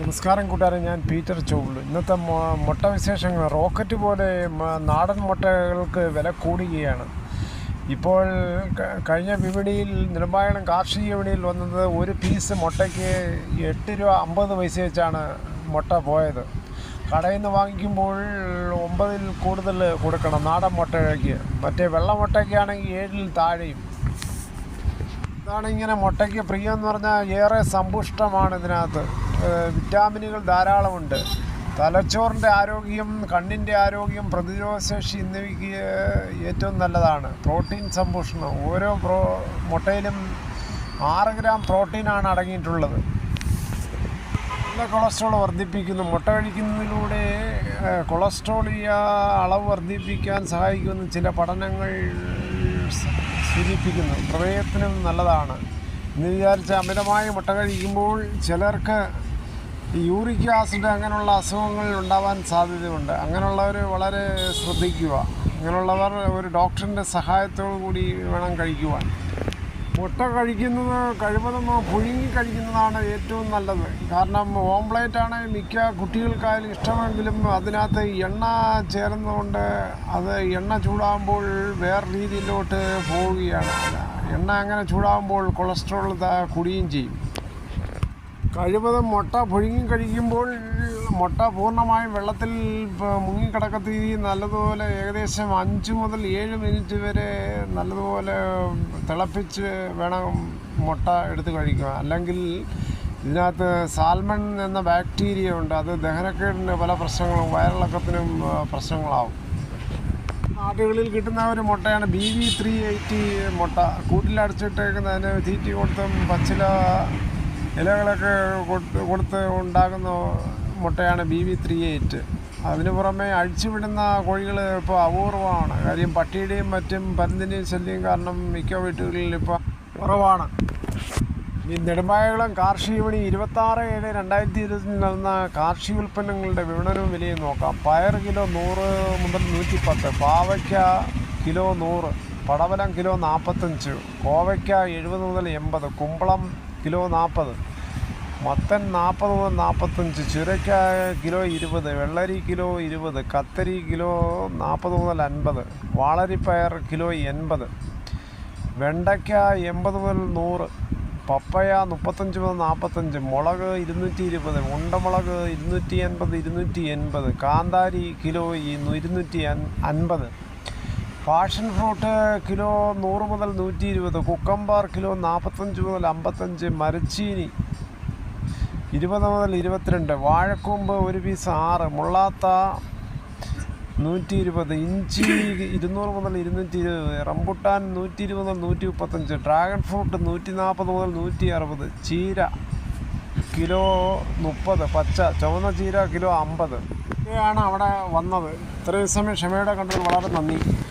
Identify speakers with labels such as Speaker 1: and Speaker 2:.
Speaker 1: നമസ്കാരം കൂട്ടുകാരെ ഞാൻ പീറ്റർ ചോളു. ഇന്നത്തെ മുട്ട വിശേഷങ്ങൾ. റോക്കറ്റ് പോലെ നാടൻ മുട്ടകൾക്ക് വില കൂടുകയാണ്. ഇപ്പോൾ കഴിഞ്ഞ വിപണിയിൽ നെടുമ്പായണം കാർഷിക വിപണിയിൽ വന്നത് ഒരു പീസ് മുട്ടയ്ക്ക് എട്ട് രൂപ അമ്പത് പൈസ വെച്ചാണ് മുട്ട പോയത്. കടയിൽ നിന്ന് വാങ്ങിക്കുമ്പോൾ ഒമ്പതിൽ കൂടുതൽ കൊടുക്കണം നാടൻ മുട്ടയ്ക്ക്. മറ്റേ വെള്ള മുട്ടയ്ക്കാണെങ്കിൽ ഏഴിൽ താഴെയും. ഇതാണ് ഇങ്ങനെ മുട്ടയ്ക്ക് പ്രിയം എന്ന് പറഞ്ഞാൽ ഏറെ സമ്പുഷ്ടമാണ് ഇതിനകത്ത്. വിറ്റാമിനുകൾ ധാരാളമുണ്ട്. തലച്ചോറിന്റെ ആരോഗ്യം കണ്ണിന്റെ ആരോഗ്യം പ്രതിരോധശേഷി എന്നിവയ്ക്ക് ഏറ്റവും നല്ലതാണ്. പ്രോട്ടീൻ സംഭൂഷണം ഓരോ പ്രോ മുട്ടയിലും ആറ് ഗ്രാം പ്രോട്ടീനാണ് അടങ്ങിയിട്ടുള്ളത്. നല്ല കൊളസ്ട്രോൾ വർദ്ധിപ്പിക്കുന്നു. മുട്ട കഴിക്കുന്നതിലൂടെ കൊളസ്ട്രോളിയ അളവ് വർദ്ധിപ്പിക്കാൻ സഹായിക്കുന്ന. ചില പഠനങ്ങൾ സൂചിപ്പിക്കുന്നു. ഹൃദയത്തിനും നല്ലതാണ്. എന്ന് വിചാരിച്ച് അമിതമായി മുട്ട കഴിക്കുമ്പോൾ ചിലർക്ക് ഈ യൂറിക് ആസിഡ് അങ്ങനെയുള്ള അസുഖങ്ങൾ ഉണ്ടാവാൻ സാധ്യതയുണ്ട്. അങ്ങനെയുള്ളവർ വളരെ ശ്രദ്ധിക്കുക. അങ്ങനെയുള്ളവർ ഒരു ഡോക്ടറിന്റെ സഹായത്തോടു കൂടി വേണം കഴിക്കുവാൻ. മുട്ട കഴിക്കുന്നത് കഴിവതും പുഴുങ്ങി കഴിക്കുന്നതാണ് ഏറ്റവും നല്ലത്. കാരണം ഓംപ്ലേറ്റ് ആണ് മിക്ക കുട്ടികൾക്കായാലും ഇഷ്ടമെങ്കിലും അതിനകത്ത് എണ്ണ ചേരുന്നതുകൊണ്ട് അത് എണ്ണ ചൂടാകുമ്പോൾ വേറെ രീതിയിലോട്ട് പോവുകയാണ്. എണ്ണ അങ്ങനെ ചൂടാകുമ്പോൾ കൊളസ്ട്രോൾ കൂടുകയും ചെയ്യും. കഴിവതും മുട്ട പുഴുങ്ങി കഴിക്കുമ്പോൾ മുട്ട പൂർണമായും വെള്ളത്തിൽ മുങ്ങിക്കിടക്കത്തി നല്ലതുപോലെ ഏകദേശം അഞ്ച് മുതൽ ഏഴ് മിനിറ്റ് വരെ നല്ലതുപോലെ തിളപ്പിച്ച് വേണം മുട്ട എടുത്ത് കഴിക്കുക അല്ലെങ്കിൽ ഇതിനകത്ത് സാൽമൺ എന്ന ബാക്ടീരിയ ഉണ്ട്. അത് ദഹനക്കേടിന് പല പ്രശ്നങ്ങളും വയറിളക്കത്തിനും പ്രശ്നങ്ങളാവും. നാട്ടുകളിൽ കിട്ടുന്ന ഒരു മുട്ടയാണ് ബി വി ത്രീ എയ്റ്റി മുട്ട. കൂട്ടിലടച്ചിട്ടേക്കുന്നതിന് തീറ്റി കൊടുത്തും പച്ചില ഇലകളൊക്കെ കൊടുത്ത് കൊടുത്ത് ഉണ്ടാകുന്ന മുട്ടയാണ് ബി വി ത്രീ എയ്റ്റ് അതിന് പുറമെ അഴിച്ചുവിടുന്ന കോഴികൾ ഇപ്പോൾ അപൂർവമാണ്. കാര്യം പട്ടിയുടെയും മറ്റും പരുന്തിന്റെയും ശല്യം കാരണം മിക്ക വീട്ടുകളിൽ ഇപ്പോൾ കുറവാണ്. ഈ നെടുമ്പായകുളം കാർഷിക വിപണി ഇരുപത്താറ് ഏഴ് രണ്ടായിരത്തി ഇരുപത്തി നടന്ന കാർഷിക ഉൽപ്പന്നങ്ങളുടെ വിപണനവും വിലയും നോക്കാം. പയർ കിലോ നൂറ് മുതൽ നൂറ്റി പത്ത് പാവയ്ക്ക കിലോ നൂറ് പടവലം കിലോ നാൽപ്പത്തഞ്ച് കോവയ്ക്ക എഴുപത് മുതൽ എൺപത് കുമ്പളം കിലോ നാൽപ്പത് മത്തൻ നാൽപ്പത് മുതൽ നാൽപ്പത്തഞ്ച് ചുരയ്ക്ക കിലോ ഇരുപത് വെള്ളരി കിലോ ഇരുപത് കത്തരി കിലോ നാൽപ്പത് മുതൽ അൻപത് വാളരിപ്പയർ കിലോ എൺപത് വെണ്ടയ്ക്ക എൺപത് മുതൽ നൂറ് പപ്പയ മുപ്പത്തഞ്ച് മുതൽ നാൽപ്പത്തഞ്ച് മുളക് ഇരുന്നൂറ്റി ഇരുപത് ഉണ്ടമുളക് ഇരുന്നൂറ്റി എൺപത് ഇരുന്നൂറ്റി എൺപത് കാന്താരി കിലോ ഇരുന്നൂറ്റി അൻ അൻപത് പാഷൻ ഫ്രൂട്ട് കിലോ നൂറ് മുതൽ നൂറ്റി ഇരുപത് കുക്കമ്പാർ കിലോ നാൽപ്പത്തഞ്ച് മുതൽ അമ്പത്തഞ്ച് മരച്ചീനി ഇരുപത് മുതൽ ഇരുപത്തിരണ്ട്. വാഴക്കൂമ്പ് ഒരു പീസ് ആറ്. മുള്ളാത്ത നൂറ്റി ഇരുപത് ഇഞ്ചി ഇരുന്നൂറ് മുതൽ ഇരുന്നൂറ്റി ഇരുപത് റംബുട്ടാൻ നൂറ്റി ഇരുപത് മുതൽ നൂറ്റി മുപ്പത്തഞ്ച് ഡ്രാഗൺ ഫ്രൂട്ട് നൂറ്റി നാൽപ്പത് മുതൽ നൂറ്റി അറുപത് ചീര കിലോ മുപ്പത്. പച്ച. ചുവന്ന ചീര കിലോ അമ്പത്. ഇവയാണ് അവിടെ വന്നത്. ഇത്രയും സമയം ക്ഷമയോടെ കണ്ടത് വളരെ നന്ദി.